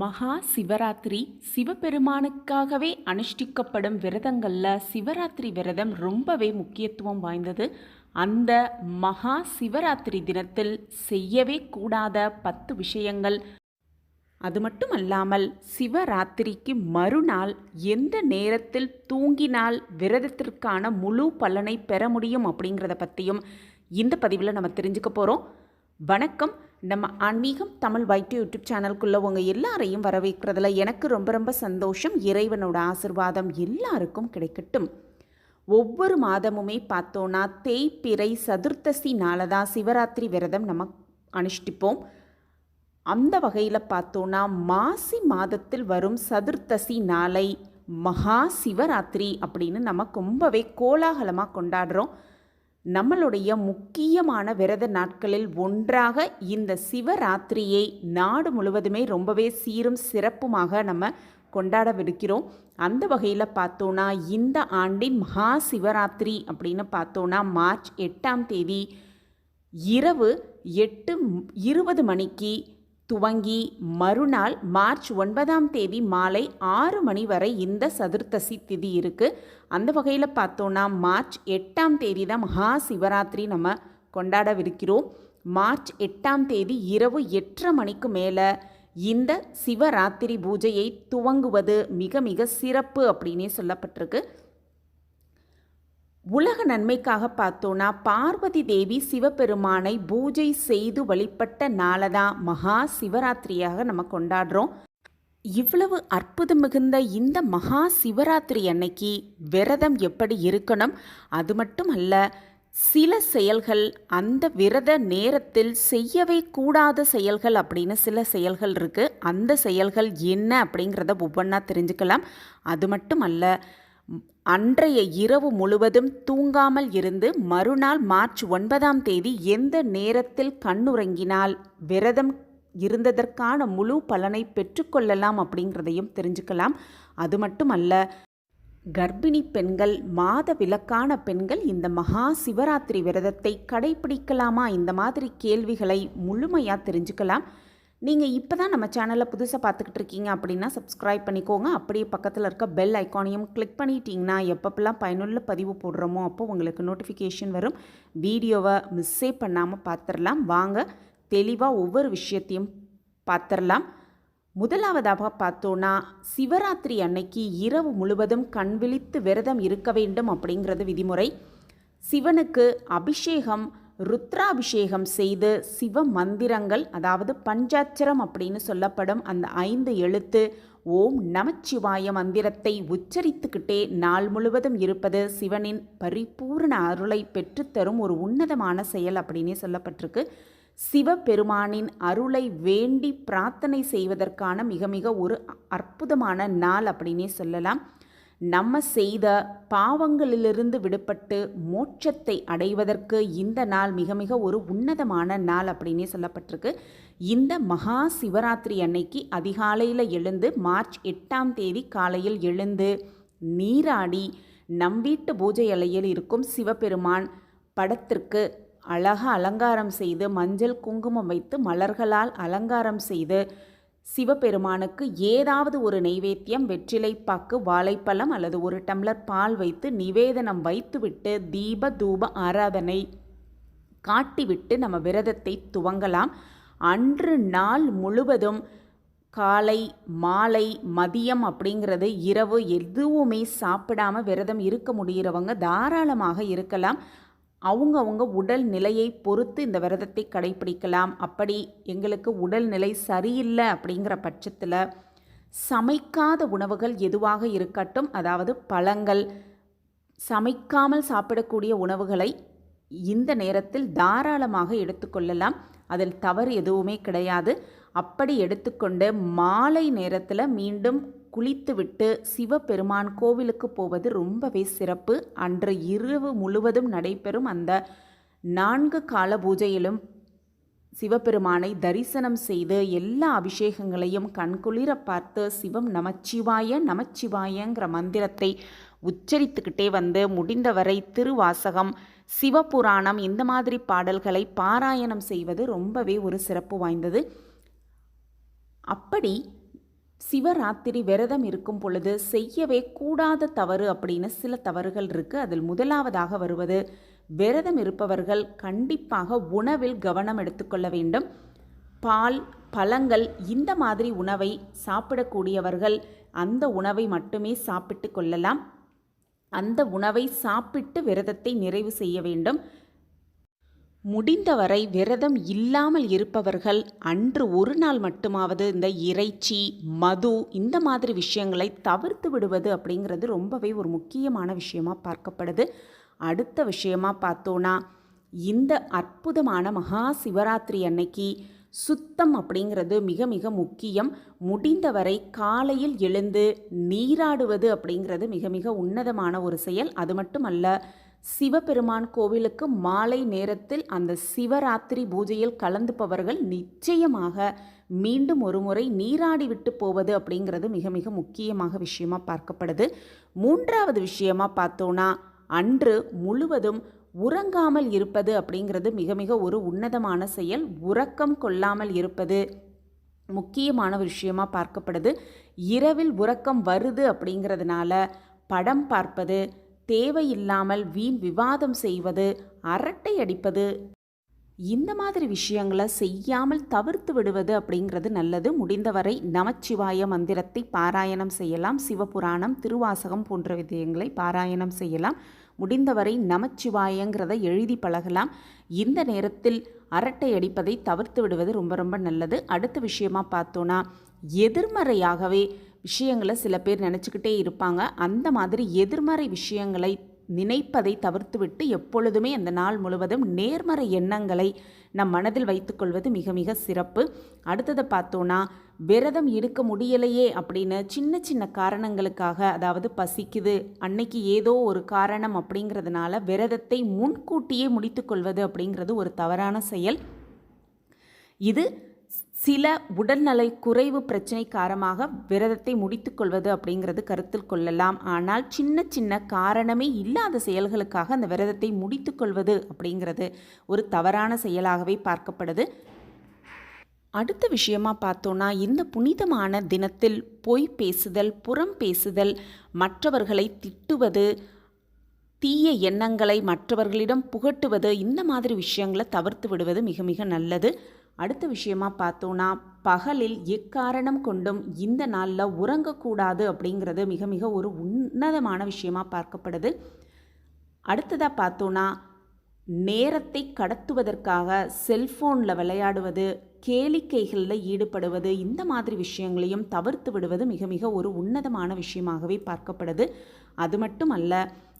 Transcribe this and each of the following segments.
மகா சிவராத்திரி சிவபெருமானுக்காகவே அனுஷ்டிக்கப்படும் விரதங்களில் சிவராத்திரி விரதம் ரொம்பவே முக்கியத்துவம் வாய்ந்தது. அந்த மகா சிவராத்திரி தினத்தில் செய்யவே கூடாத பத்து விஷயங்கள். அது மட்டும் அல்லாமல் சிவராத்திரிக்கு மறுநாள் எந்த நேரத்தில் தூங்கினால் விரதத்திற்கான முழு பலனை பெற முடியும் அப்படிங்கிறத பற்றியும் இந்த பதிவில் நம்ம தெரிஞ்சுக்க போகிறோம் வணக்கம். நம்ம ஆன்மீகம் தமிழ் வைட்டு யூடியூப் சேனலுக்குள்ளே உங்கள் எல்லாரையும் வரவேற்கிறதுல எனக்கு ரொம்ப ரொம்ப சந்தோஷம். இறைவனோட ஆசிர்வாதம் எல்லாருக்கும் கிடைக்கட்டும். ஒவ்வொரு மாதமுமே பார்த்தோன்னா தேய்பிறை சதுர்த்தசி நாளை தான் சிவராத்திரி விரதம் நம்ம அனுஷ்டிப்போம். அந்த வகையில் பார்த்தோன்னா மாசி மாதத்தில் வரும் சதுர்த்தசி நாளை மகா சிவராத்திரி அப்படின்னு நம்ம ரொம்பவே கோலாகலமாக கொண்டாடுறோம். நம்மளுடைய முக்கியமான விரத நாட்களில் ஒன்றாக இந்த சிவராத்திரியை நாடு முழுவதுமே ரொம்பவே சீரும் சிறப்புமாக நம்ம கொண்டாடவிருக்கிறோம். அந்த வகையில் பார்த்தோன்னா இந்த ஆண்டின் மகா சிவராத்திரி அப்படின்னு பார்த்தோன்னா மார்ச் எட்டாம் தேதி இரவு எட்டு இருபது மணிக்கு துவங்கி மறுநாள் மார்ச் ஒன்பதாம் தேதி மாலை ஆறு மணி வரை இந்த சதுர்த்தசி திதி இருக்குது அந்த வகையில் பார்த்தோன்னா மார்ச் எட்டாம் தேதி தான் மகா சிவராத்திரி நம்ம கொண்டாடவிருக்கிறோம். மார்ச் எட்டாம் தேதி இரவு எட்டரை மணிக்கு மேலே இந்த சிவராத்திரி பூஜையை துவங்குவது மிக மிக சிறப்பு அப்படின்னே சொல்லப்பட்டிருக்கு. உலக நன்மைக்காக பார்த்தோன்னா பார்வதி தேவி சிவபெருமானை பூஜை செய்து வழிபட்ட நாளதான் மகா சிவராத்திரியாக நம்ம கொண்டாடுறோம். இவ்வளவு அற்புதம் மிகுந்த இந்த மகா சிவராத்திரி அன்னைக்கு விரதம் எப்படி இருக்கணும்? அது மட்டும் அல்ல சில செயல்கள் அந்த விரத நேரத்தில் செய்யவே கூடாத செயல்கள் அப்படின்னு சில செயல்கள் இருக்குது அந்த செயல்கள் என்ன அப்படிங்கிறத ஒவ்வொன்றா தெரிஞ்சுக்கலாம். அது மட்டும் அல்ல அன்றைய இரவு முழுவதும் தூங்காமல் இருந்து மறுநாள் மார்ச் ஒன்பதாம் தேதி எந்த நேரத்தில் கண்ணுறங்கினால் விரதம் இருந்ததற்கான முழு பலனை பெற்றுக்கொள்ளலாம் அப்படிங்கிறதையும் தெரிஞ்சுக்கலாம். அது மட்டுமல்ல கர்ப்பிணி பெண்கள் மாத விலக்கான பெண்கள் இந்த மகா சிவராத்திரி விரதத்தை கடைபிடிக்கலாமா? இந்த மாதிரி கேள்விகளை முழுமையாக தெரிஞ்சுக்கலாம். நீங்கள் இப்போ தான் நம்ம சேனலை புதுசாக பார்த்துக்கிட்டு இருக்கீங்க அப்படின்னா சப்ஸ்கிரைப் பண்ணிக்கோங்க. அப்படியே பக்கத்தில் இருக்க பெல் ஐக்கானையும் கிளிக் பண்ணிட்டீங்கன்னா எப்பப்பெல்லாம் பயனுள்ள பதிவு போடுறோமோ அப்போ உங்களுக்கு நோட்டிஃபிகேஷன் வரும். வீடியோவை மிஸ்ஸே பண்ணாமல் பார்த்துடலாம். வாங்க தெளிவாக ஒவ்வொரு விஷயத்தையும் பார்த்துடலாம். முதலாவதாக பார்த்தோன்னா சிவராத்திரி அன்னைக்கு இரவு முழுவதும் கண் விழித்து விரதம் இருக்க வேண்டும் அப்படிங்கிறது விதிமுறை. சிவனுக்கு அபிஷேகம் ருத்ராபிஷேகம் செய்து சிவ மந்திரங்கள் அதாவது பஞ்சாட்சரம் அப்படின்னு சொல்லப்படும் அந்த ஐந்து எழுத்து ஓம் நமச்சிவாய மந்திரத்தை உச்சரித்துக்கிட்டே நாள் முழுவதும் இருப்பது சிவனின் பரிபூர்ண அருளை பெற்றுத்தரும் ஒரு உன்னதமான செயல் அப்படின்னே சொல்லப்பட்டிருக்கு. சிவபெருமானின் அருளை வேண்டி பிரார்த்தனை செய்வதற்கான மிக மிக ஒரு அற்புதமான நாள் அப்படின்னே சொல்லலாம். நம்ம செய்த பாவங்களிலிருந்து விடுபட்டு மோட்சத்தை அடைவதற்கு இந்த நாள் மிக மிக ஒரு உன்னதமான நாள் அப்படின்னே சொல்லப்பட்டிருக்கு. இந்த மகா சிவராத்திரி அன்னைக்கு அதிகாலையில் எழுந்து மார்ச் எட்டாம் தேதி காலையில் எழுந்து நீராடி நம் வீட்டு பூஜை அலையில் இருக்கும் சிவபெருமான் படத்திற்கு அழக அலங்காரம் செய்து மஞ்சள் குங்குமம் வைத்து மலர்களால் அலங்காரம் செய்து சிவபெருமானுக்கு ஏதாவது ஒரு நெய்வேத்தியம் வெற்றிலைப்பாக்கு வாழைப்பழம் அல்லது ஒரு டம்ளர் பால் வைத்து நிவேதனம் வைத்துவிட்டு தீப தூப ஆராதனை காட்டிவிட்டு நம்ம விரதத்தை துவங்கலாம். அன்று நாள் முழுவதும் காலை மாலை மதியம் அப்படிங்கிறது இரவு எதுவுமே சாப்பிடாம விரதம் இருக்க முடிகிறவங்க தாராளமாக இருக்கலாம். அவங்கவுங்க உடல் நிலையை பொறுத்து இந்த விரதத்தை கடைபிடிக்கலாம் அப்படி எங்களுக்கு உடல் நிலை சரியில்லை அப்படிங்கிற பட்சத்தில் சமைக்காத உணவுகள் எதுவாக இருக்கட்டும் அதாவது பழங்கள் சமைக்காமல் சாப்பிடக்கூடிய உணவுகளை இந்த நேரத்தில் தாராளமாக எடுத்துக்கொள்ளலாம். அதில் தவறு எதுவுமே கிடையாது. அப்படி எடுத்துக்கொண்டு மாலை நேரத்தில் மீண்டும் குளித்துவிட்டு சிவபெருமான் கோவிலுக்கு போவது ரொம்பவே சிறப்பு. அன்று இரவு முழுவதும் நடைபெறும் அந்த நான்கு கால பூஜையிலும் சிவபெருமானை தரிசனம் செய்து எல்லா அபிஷேகங்களையும் கண்குளிர பார்த்து சிவம் நமச்சிவாய நமச்சிவாயங்கிற மந்திரத்தை உச்சரித்துக்கிட்டே வந்து முடிந்தவரை திருவாசகம் சிவபுராணம் இந்த மாதிரி பாடல்களை பாராயணம் செய்வது ரொம்பவே ஒரு சிறப்பு வாய்ந்தது. அப்படி சிவராத்திரி விரதம் இருக்கும் பொழுது செய்யவே கூடாத தவறு அப்படின்னு சில தவறுகள் இருக்குது அதில் முதலாவதாக வருவது விரதம் இருப்பவர்கள் கண்டிப்பாக உணவில் கவனம் எடுத்துக்கொள்ள வேண்டும். பால் பழங்கள் இந்த மாதிரி உணவை சாப்பிடக்கூடியவர்கள் அந்த உணவை மட்டுமே சாப்பிட்டு கொள்ளலாம். அந்த உணவை சாப்பிட்டு விரதத்தை நிறைவு செய்ய வேண்டும். முடிந்தவரை விரதம் இல்லாமல் இருப்பவர்கள் அன்று ஒரு நாள் மட்டுமாவது இந்த இறைச்சி மது இந்த மாதிரி விஷயங்களை தவிர்த்து விடுவது அப்படிங்கிறது ரொம்பவே ஒரு முக்கியமான விஷயமா பார்க்கப்படுது. அடுத்த விஷயமா பார்த்தோன்னா இந்த அற்புதமான மகா சிவராத்திரி அன்னைக்கு சுத்தம் அப்படிங்கிறது மிக மிக முக்கியம். முடிந்தவரை காலையில் எழுந்து நீராடுவது அப்படிங்கிறது மிக மிக உன்னதமான ஒரு செயல். அது மட்டுமல்ல சிவபெருமான் கோவிலுக்கு மாலை நேரத்தில் அந்த சிவராத்திரி பூஜையில் கலந்துப்பவர்கள் நிச்சயமாக மீண்டும் ஒரு முறை நீராடி விட்டு போவது அப்படிங்கிறது மிக மிக முக்கியமாக விஷயமா பார்க்கப்படுது. மூன்றாவது விஷயமா பார்த்தோன்னா அன்று முழுவதும் உறங்காமல் இருப்பது அப்படிங்கிறது மிக மிக ஒரு உன்னதமான செயல். உறக்கம் கொள்ளாமல் இருப்பது முக்கியமான விஷயமாக விஷயமா பார்க்கப்படுது. இரவில் உறக்கம் வருது அப்படிங்கிறதுனால படம் பார்ப்பது தேவையில்லாமல் வீண் விவாதம் செய்வது அரட்டை அடிப்பது இந்த மாதிரி விஷயங்களை செய்யாமல் தவிர்த்து விடுவது அப்படிங்கிறது நல்லது. முடிந்தவரை நமச்சிவாய மந்திரத்தை பாராயணம் செய்யலாம். சிவபுராணம் திருவாசகம் போன்ற விஷயங்களை பாராயணம் செய்யலாம். முடிந்தவரை நமச்சிவாயங்கிறத எழுதி பழகலாம். இந்த நேரத்தில் அரட்டை அடிப்பதை தவிர்த்து விடுவது ரொம்ப ரொம்ப நல்லது. அடுத்த விஷயமா பார்த்தோன்னா எதிர்மறையாகவே விஷயங்களை சில பேர் நினச்சிக்கிட்டே இருப்பாங்க. அந்த மாதிரி எதிர்மறை விஷயங்களை நினைப்பதை தவிர்த்துவிட்டு எப்பொழுதுமே அந்த நாள் முழுவதும் நேர்மறை எண்ணங்களை நம் மனதில் வைத்துக்கொள்வது மிக மிக சிறப்பு. அடுத்ததை பார்த்தோன்னா விரதம் இருக்க முடியலையே அப்படின்னு சின்ன சின்ன காரணங்களுக்காக அதாவது பசிக்குது அன்னைக்கு ஏதோ ஒரு காரணம் அப்படிங்கிறதுனால விரதத்தை முன்கூட்டியே முடித்துக்கொள்வது அப்படிங்கிறது ஒரு தவறான செயல். இது சில உடல்நலை குறைவு பிரச்சனை காரணமாக விரதத்தை முடித்துக்கொள்வது அப்படிங்கிறது கருத்தில் கொள்ளலாம். ஆனால் சின்ன சின்ன காரணமே இல்லாத செயல்களுக்காக அந்த விரதத்தை முடித்துக்கொள்வது அப்படிங்கிறது ஒரு தவறான செயலாகவே பார்க்கப்படுது. அடுத்த விஷயமா பார்த்தோன்னா இந்த புனிதமான தினத்தில் பொய் பேசுதல் புறம் பேசுதல் மற்றவர்களை திட்டுவது தீய எண்ணங்களை மற்றவர்களிடம் புகட்டுவது இந்த மாதிரி விஷயங்களை தவிர்த்து விடுவது மிக மிக நல்லது. அடுத்த விஷயமா பார்த்தோன்னா பகலில் எக்காரணம் கொண்டும் இந்த நாளில் உறங்கக்கூடாது அப்படிங்கிறது மிக மிக ஒரு உன்னதமான விஷயமா பார்க்கப்படுது. அடுத்ததாக பார்த்தோன்னா நேரத்தை கடத்துவதற்காக செல்ஃபோனில் விளையாடுவது கேளிக்கைகளில் ஈடுபடுவது இந்த மாதிரி விஷயங்களையும் தவிர்த்து விடுவது மிக மிக ஒரு உன்னதமான விஷயமாகவே பார்க்கப்படுது. அது மட்டும் அல்ல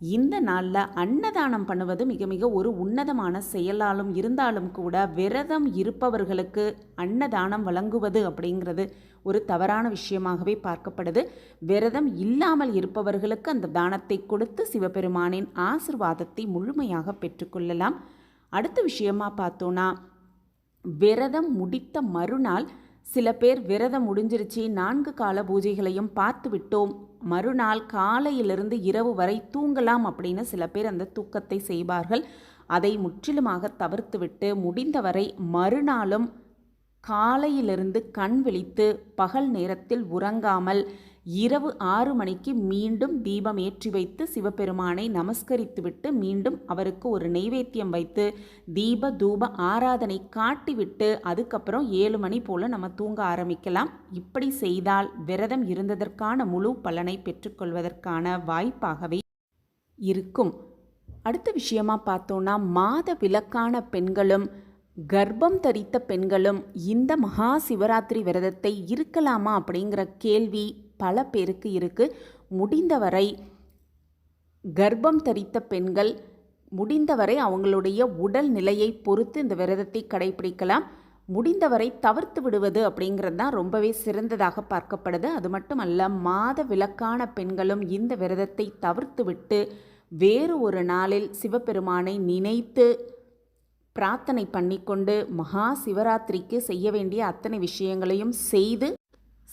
இந்த நாளில் அன்னதானம் பண்ணுவது மிக மிக ஒரு உன்னதமான செயலாலும் இருந்தாலும் கூட விரதம் இருப்பவர்களுக்கு அன்னதானம் வழங்குவது அப்படிங்கிறது ஒரு தவறான விஷயமாகவே பார்க்கப்படுது. விரதம் இல்லாமல் இருப்பவர்களுக்கு அந்த தானத்தை கொடுத்து சிவபெருமானின் ஆசிர்வாதத்தை முழுமையாக பெற்றுக்கொள்ளலாம் அடுத்த விஷயமா பார்த்தோன்னா விரதம் முடித்த மறுநாள் சில பேர் விரதம் முடிஞ்சிருச்சு நான்கு கால பூஜைகளையும் பார்த்து விட்டோம் மறுநாள் காலையிலிருந்து இரவு வரை தூங்கலாம் அப்படின்னு சில பேர் அந்த தூக்கத்தை செய்வார்கள். அதை முற்றிலுமாக தவிர்த்துவிட்டு முடிந்தவரை மறுநாளும் காலையிலிருந்து கண் விழித்து பகல் நேரத்தில் உறங்காமல் இரவு ஆறு மணிக்கு மீண்டும் தீபம் ஏற்றி வைத்து சிவபெருமானை நமஸ்கரித்துவிட்டு மீண்டும் அவருக்கு ஒரு நெய்வேத்தியம் வைத்து தீப தூப ஆராதனை காட்டிவிட்டு அதுக்கப்புறம் ஏழு மணி போல் நம்ம தூங்க ஆரம்பிக்கலாம். இப்படி செய்தால் விரதம் இருந்ததற்கான முழு பலனை பெற்றுக்கொள்வதற்கான வாய்ப்பாகவே இருக்கும். அடுத்த விஷயமா பார்த்தோன்னா மாத விலக்கான பெண்களும் கர்ப்பம் தரித்த பெண்களும் இந்த மகா சிவராத்திரி விரதத்தை இருக்கலாமா அப்படிங்கிற கேள்வி பல பேருக்கு இருக்குது முடிந்தவரை கர்ப்பம் தரித்த பெண்கள் முடிந்தவரை அவங்களுடைய உடல் நிலையை பொறுத்து இந்த விரதத்தை கடைபிடிக்கலாம். முடிந்தவரை தவிர்த்து விடுவது அப்படிங்கிறது தான் ரொம்பவே சிறந்ததாக பார்க்கப்படுது. அது மட்டும் அல்ல மாத விலக்கான பெண்களும் இந்த விரதத்தை தவிர்த்து விட்டு வேறு ஒரு நாளில் சிவபெருமானை நினைத்து பிரார்த்தனை பண்ணிக்கொண்டு மகா சிவராத்திரிக்கு செய்ய வேண்டிய அத்தனை விஷயங்களையும் செய்து